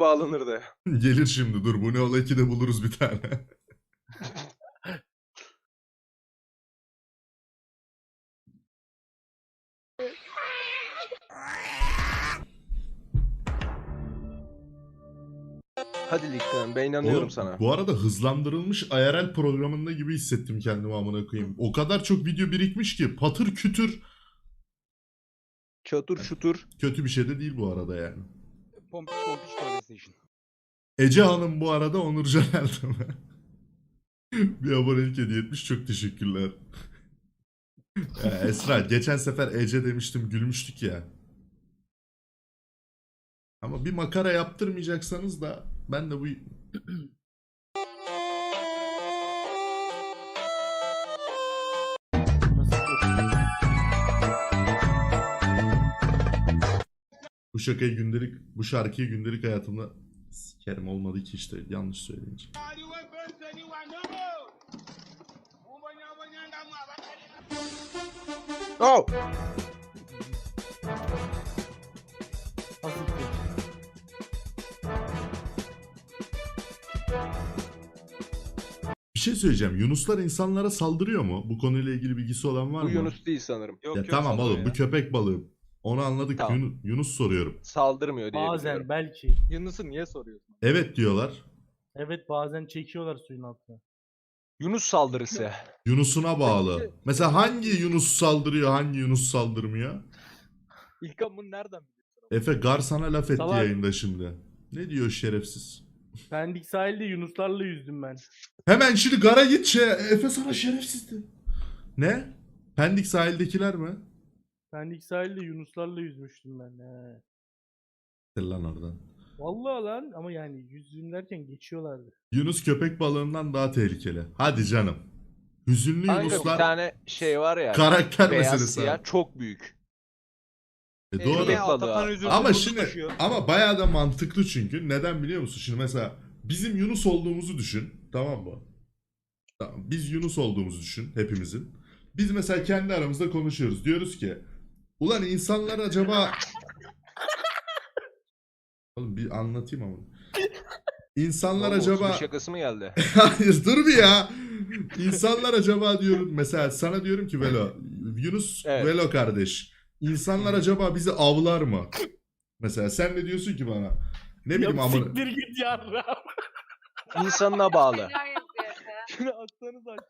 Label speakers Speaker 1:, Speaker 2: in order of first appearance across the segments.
Speaker 1: bağlanırdı.
Speaker 2: Gelir şimdi dur bu ne ola 2'de buluruz bir tane.
Speaker 1: Hadi Likten ben inanıyorum
Speaker 2: Oğlum,
Speaker 1: sana.
Speaker 2: Bu arada hızlandırılmış IRL programında gibi hissettim kendimi amına koyayım. O kadar çok video birikmiş ki patır kütür
Speaker 1: Çatır şutur.
Speaker 2: kötü bir şey de değil bu arada yani.
Speaker 3: Pompiş pompiş tuvalet station.
Speaker 2: Ece Hanım bu arada Onurcan Erdem'e bir abonelik hediye etmiş. Çok teşekkürler. Ya Esra geçen sefer Ece demiştim gülmüştük ya. Ama bir makara yaptırmayacaksanız da ben de bu şakayı gündelik bu şarkıyı gündelik hayatımda sikerim olmadı ki işte yanlış söyleyince.
Speaker 1: Oh!
Speaker 2: Bir şey söyleyeceğim. Yunuslar insanlara saldırıyor mu? Bu konuyla ilgili bilgisi olan var
Speaker 1: Bu
Speaker 2: mı?
Speaker 1: Yunus değil sanırım.
Speaker 3: Yok
Speaker 2: Ya
Speaker 3: yok
Speaker 2: tamam
Speaker 3: sallıyor
Speaker 2: oğlum
Speaker 3: ya.
Speaker 2: bu köpek balığı. Onu anladık.
Speaker 1: Tamam.
Speaker 2: Yunus, Yunus soruyorum.
Speaker 1: Saldırmıyor diye
Speaker 4: Bazen
Speaker 1: biliyorum.
Speaker 4: belki.
Speaker 3: Yunus'u niye soruyorsun?
Speaker 2: Evet diyorlar.
Speaker 4: Evet bazen çekiyorlar suyun altına.
Speaker 1: Yunus saldırısı.
Speaker 2: Yunus'una bağlı. Mesela hangi Yunus saldırıyor, hangi Yunus saldırmıyor?
Speaker 3: İlkan bunu nereden biliyorsun?
Speaker 2: Efe Gar sana laf etti
Speaker 4: Salak.
Speaker 2: yayında şimdi. Ne diyor şerefsiz?
Speaker 4: Pendik sahilde Yunuslarla yüzdüm ben.
Speaker 2: Hemen şimdi Gar'a git şey. Efe sana şerefsizdi. Ne? Pendik sahildekiler mi?
Speaker 4: Pendik sahilde Yunuslarla yüzmüştüm ben. He.
Speaker 2: Lan oradan.
Speaker 4: Vallahi lan ama yani yüzdüm derken geçiyorlardı.
Speaker 2: Yunus köpek balığından daha tehlikeli. Hadi canım. Hüzünlü
Speaker 1: Kanka bir
Speaker 2: Yunuslar
Speaker 1: tane şey var ya.
Speaker 2: karakter
Speaker 1: beyaz
Speaker 2: meselesi.
Speaker 1: siyah
Speaker 2: abi.
Speaker 1: çok büyük.
Speaker 2: E, doğru.
Speaker 1: Abi.
Speaker 3: üzüntü
Speaker 2: Ama şimdi
Speaker 3: taşıyor.
Speaker 2: ama bayağı da mantıklı çünkü. Neden biliyor musun? Şimdi mesela bizim Yunus olduğumuzu düşün. Tamam mı? Tamam. Biz Yunus olduğumuzu düşün hepimizin. Biz mesela kendi aramızda konuşuyoruz. Diyoruz ki ulan insanlar acaba Oğlum bir anlatayım ama. İnsanlar
Speaker 1: Oğlum,
Speaker 2: acaba
Speaker 1: şakası mı geldi?
Speaker 2: Hayır dur bir ya. İnsanlar acaba diyorum mesela sana diyorum ki Velo Yunus
Speaker 1: Evet.
Speaker 2: Velo kardeş. İnsanlar acaba bizi avlar mı? Mesela sen de diyorsun ki bana ne bileyim
Speaker 4: ya
Speaker 2: amına
Speaker 4: siktir git yarra.
Speaker 1: İnsanına bağlı.
Speaker 3: Şunu atsanız aç.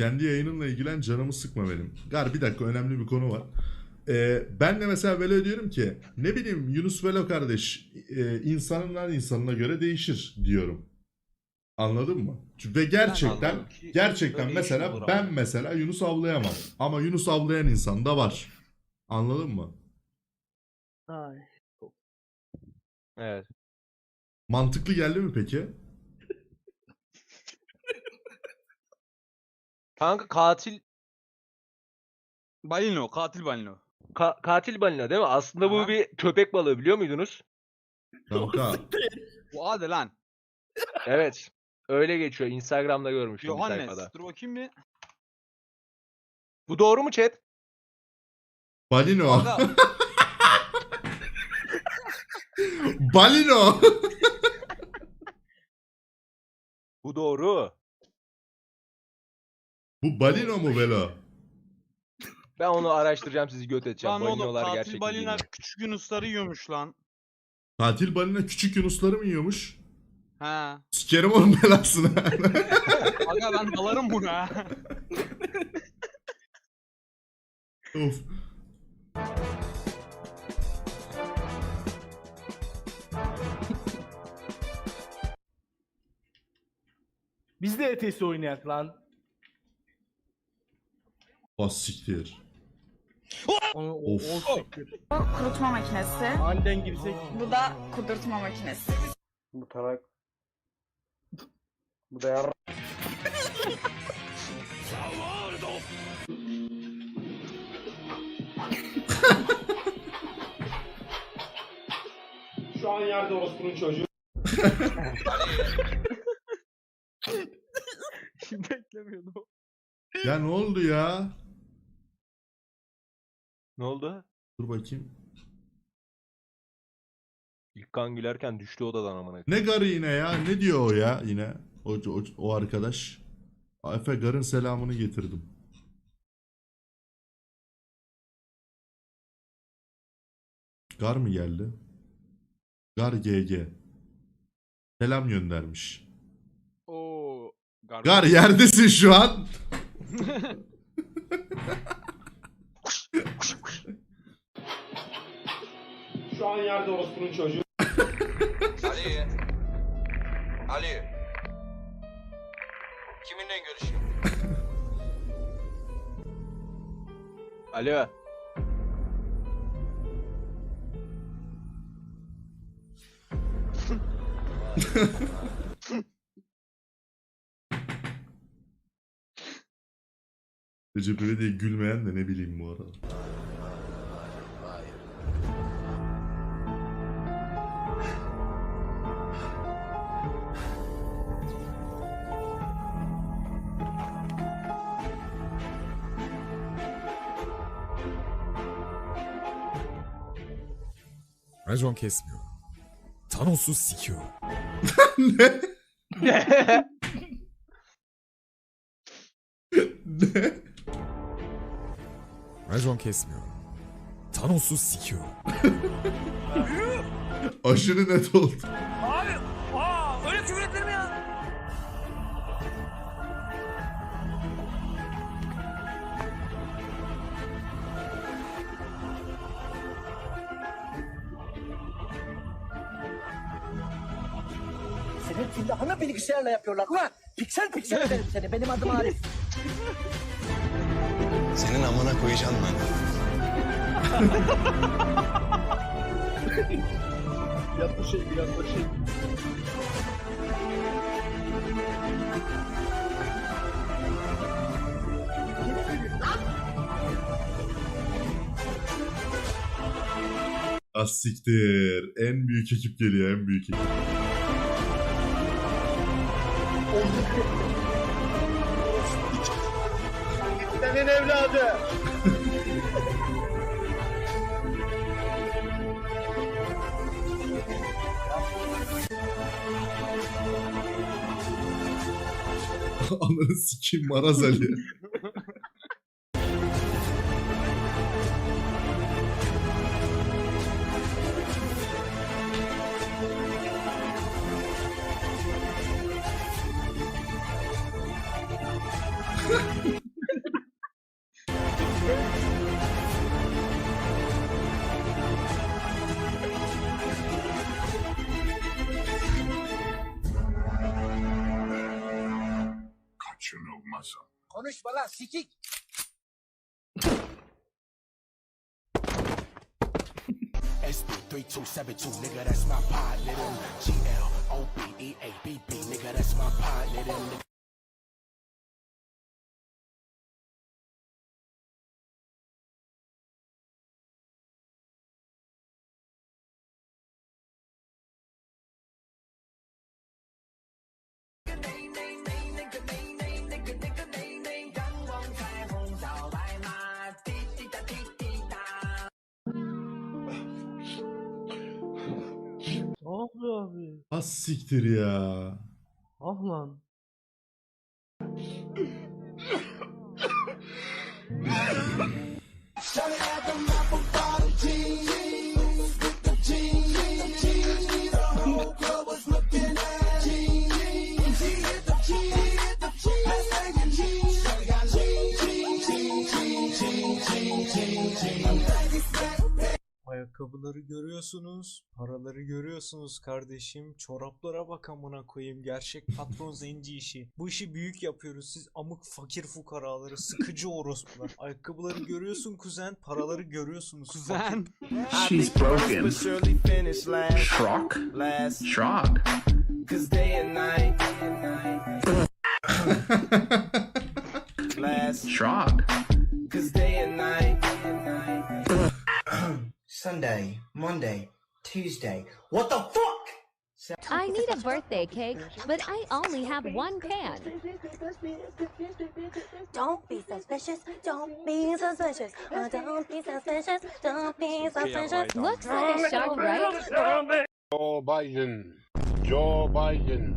Speaker 2: Kendi yayınımla ilgilen canımı sıkma benim. Gar bir dakika önemli bir konu var. Ee, ben de mesela Velo diyorum ki ne bileyim Yunus Velo kardeş e, insanından insanına göre değişir diyorum. Anladın mı? Ve gerçekten
Speaker 3: anladım ki
Speaker 2: gerçekten mesela
Speaker 3: işin olur
Speaker 2: ben
Speaker 3: ama.
Speaker 2: mesela Yunus avlayamam. Ama Yunus avlayan insan da var. Anladın mı?
Speaker 4: Ay.
Speaker 1: Evet.
Speaker 2: Mantıklı geldi mi peki?
Speaker 1: Kanka katil
Speaker 3: Balino, katil balino.
Speaker 1: ka- katil balina değil mi? Aslında bu
Speaker 3: Aha.
Speaker 1: bir köpek balığı biliyor muydunuz?
Speaker 2: Kanka
Speaker 3: Bu hadi lan.
Speaker 1: Evet. Öyle geçiyor. Instagram'da görmüştüm bir
Speaker 3: Johannes. Dur bakayım bir.
Speaker 1: Bu doğru mu chat?
Speaker 2: Balino. Balino.
Speaker 1: Bu doğru.
Speaker 2: Bu balino mu Velo?
Speaker 1: Ben onu araştıracağım sizi göt edeceğim.
Speaker 3: lan oğlum
Speaker 1: Balinalar
Speaker 3: katil
Speaker 1: gerçek mi değil
Speaker 3: balina
Speaker 1: mi?
Speaker 3: küçük yunusları yiyormuş lan.
Speaker 2: Katil balina küçük yunusları mı yiyormuş?
Speaker 3: He.
Speaker 2: Sikerim onun belasını.
Speaker 3: Aga ben dalarım buna.
Speaker 2: of.
Speaker 4: Biz de ETS oynayak lan.
Speaker 2: Bas siktir.
Speaker 4: Onu, o,
Speaker 2: Of.
Speaker 4: o siktir.
Speaker 5: kurutma makinesi.
Speaker 4: Aniden girsek.
Speaker 5: Bu da kudurtma makinesi.
Speaker 6: Bu tarak. Bu da yar... Şu an yerde orospunun çocuğu.
Speaker 3: Beklemiyordum.
Speaker 2: Ya ne oldu ya?
Speaker 1: Ne oldu?
Speaker 2: Dur bakayım.
Speaker 1: İlkan gülerken düştü odadan amına.
Speaker 2: Ne garı yine ya? Ne diyor o ya yine? O, o, o arkadaş. Efe garın selamını getirdim. Gar mı geldi? Gar GG. Selam göndermiş.
Speaker 3: Oo. Gar.
Speaker 2: Gar yerdesin şu an.
Speaker 4: Şu an yerde orospunun çocuğu.
Speaker 7: Ali. Ali. Kiminle görüşüyor?
Speaker 1: Alo.
Speaker 2: Recep İvedik'e gülmeyen de ne bileyim bu arada.
Speaker 8: Racon kesmiyor. Thanos'u sikiyor.
Speaker 2: ne? ne?
Speaker 8: Racon kesmiyor. Thanos'u sikiyor.
Speaker 2: Aşırı net oldu.
Speaker 9: Bilgisayarla yapıyorlar. Ulan piksel piksel ederim seni. Benim adım Arif.
Speaker 7: Senin amına koyacağım ben.
Speaker 2: Az siktir. En büyük ekip geliyor en büyük ekip.
Speaker 4: Senin evladı.
Speaker 2: Ananı sikeyim Maraz Ali.
Speaker 9: Konuşma lan sikik.
Speaker 10: Ah be abi.
Speaker 2: Az siktir ya.
Speaker 10: Ah lan.
Speaker 11: Ayakkabıları görüyorsunuz, paraları görüyorsunuz kardeşim. Çoraplara bak amına koyayım. Gerçek patron zenci işi. Bu işi büyük yapıyoruz. Siz amık fakir fukaraları, sıkıcı orospular. Ayakkabıları görüyorsun kuzen, paraları görüyorsunuz.
Speaker 3: Kuzen.
Speaker 12: She's broken. Shock. Shock. Shock.
Speaker 9: Sunday, Monday, Tuesday. What the fuck?
Speaker 5: I need a birthday cake, but I only have one pan.
Speaker 9: Don't be suspicious. Don't be suspicious. Oh, don't be suspicious. Don't be
Speaker 3: suspicious.
Speaker 5: Looks like a shark, right?
Speaker 6: Joe Biden. Joe Biden.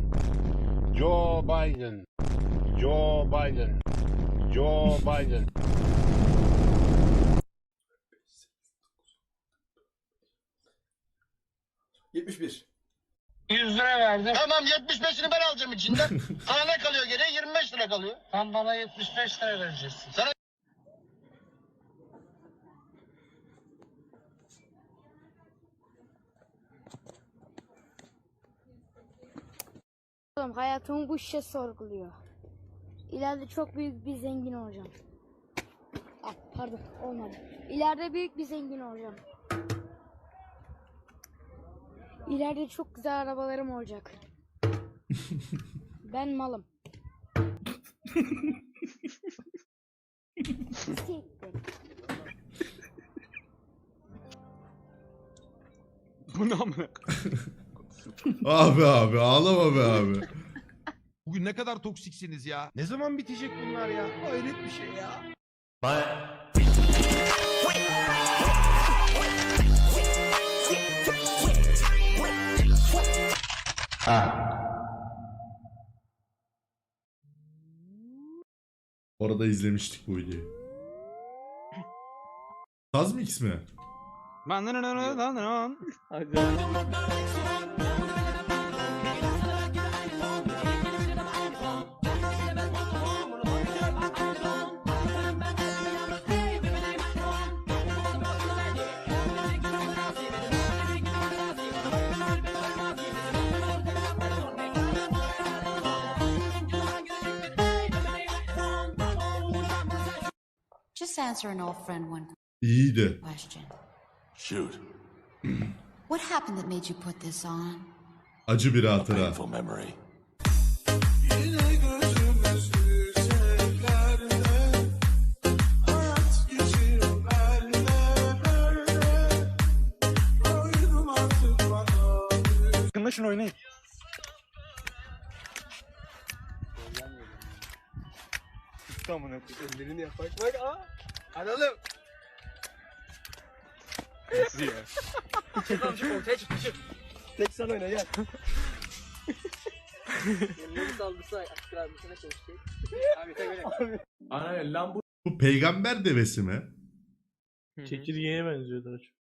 Speaker 6: Joe Biden. Joe Biden. Joe Biden.
Speaker 13: Bir.
Speaker 6: 100 lira verdim. Tamam 75'ini ben alacağım içinden. Sana ne kalıyor geriye? 25 lira kalıyor. Sen bana 75 lira vereceksin. Sana
Speaker 5: Oğlum hayatımı bu şişe sorguluyor. İleride çok büyük bir zengin olacağım. Ah, pardon olmadı. İleride büyük bir zengin olacağım. İleride çok güzel arabalarım olacak. ben malım.
Speaker 3: Bu ne amına?
Speaker 2: Abi abi ağlama be abi.
Speaker 14: Bugün ne kadar toksiksiniz ya. Ne zaman bitecek bunlar ya? Hayret bir şey ya.
Speaker 2: Orada izlemiştik bu videoyu. Saz mı X mi?
Speaker 4: Hadi.
Speaker 5: Just answer an old friend one
Speaker 2: İyiydi.
Speaker 5: question.
Speaker 12: Shoot.
Speaker 5: What happened that made you put this on?
Speaker 2: Acı bir hatıra.
Speaker 12: Painful memory.
Speaker 11: Yakında şunu oynayın. Tamam ellerini yap bak bak aa. Hadi oğlum.
Speaker 3: Nasıl ya?
Speaker 11: Çık oğlum çık ortaya çık çık. Tek sen oyna gel. Ellerini saldırsa abisine çalışacak. Abi tek öyle.
Speaker 6: Ana lan bu
Speaker 2: Bu peygamber devesi mi?
Speaker 4: Çekirgeye benziyor daha çok.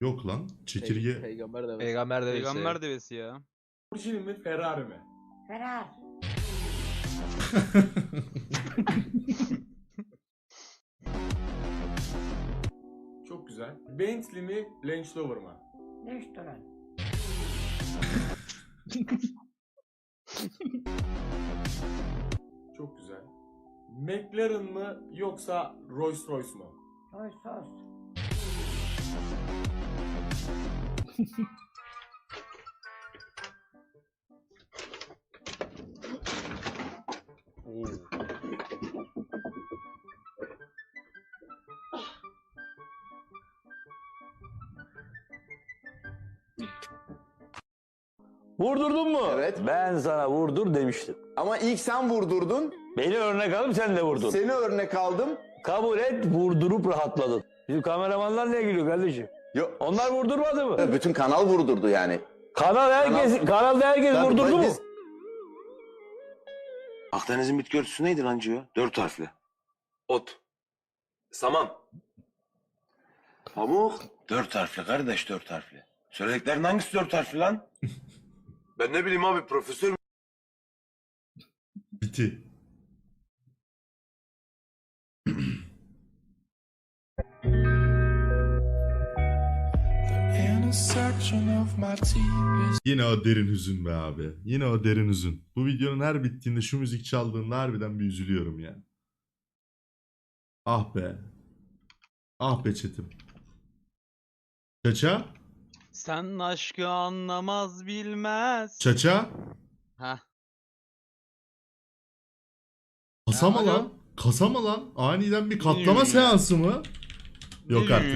Speaker 2: Yok lan. Çekirge.
Speaker 11: Peygamber de.
Speaker 1: Peygamber de
Speaker 3: Peygamber devesi ya.
Speaker 6: Lamborghini mi Ferrari mi?
Speaker 5: Ferrar.
Speaker 6: Bentley mi Range Rover mı?
Speaker 5: İşte lan?
Speaker 6: Çok güzel. McLaren mı yoksa Rolls Royce mu?
Speaker 5: Sos sos.
Speaker 13: Vurdurdun mu?
Speaker 6: Evet.
Speaker 13: Ben sana vurdur demiştim.
Speaker 6: Ama ilk sen vurdurdun.
Speaker 13: Beni örnek alıp sen de vurdun.
Speaker 6: Seni örnek aldım.
Speaker 13: Kabul et vurdurup rahatladın. Bizim kameramanlar ne gülüyor kardeşim?
Speaker 6: Yok.
Speaker 13: Onlar vurdurmadı mı?
Speaker 6: Bütün kanal vurdurdu yani.
Speaker 13: Kanal herkes, kanalda herkes
Speaker 6: Tabii,
Speaker 13: vurdurdu mu?
Speaker 6: biz-
Speaker 15: Akdeniz'in bitki örtüsü neydi lan Cio? Dört harfli. Ot. Saman. Pamuk. Dört harfli kardeş dört harfli. Söylediklerin hangisi dört harfli lan? ben ne bileyim abi profesör
Speaker 2: Biti. Yine o derin hüzün be abi. Yine o derin hüzün. Bu videonun her bittiğinde şu müzik çaldığında harbiden bir üzülüyorum yani. Ah be. Ah be Çetim. Çaça?
Speaker 3: Sen aşkı anlamaz bilmez.
Speaker 2: Çaça?
Speaker 3: Heh.
Speaker 2: Kasa mı lan? Kasa mı lan? Aniden bir katlama seansı mı? Yok artık.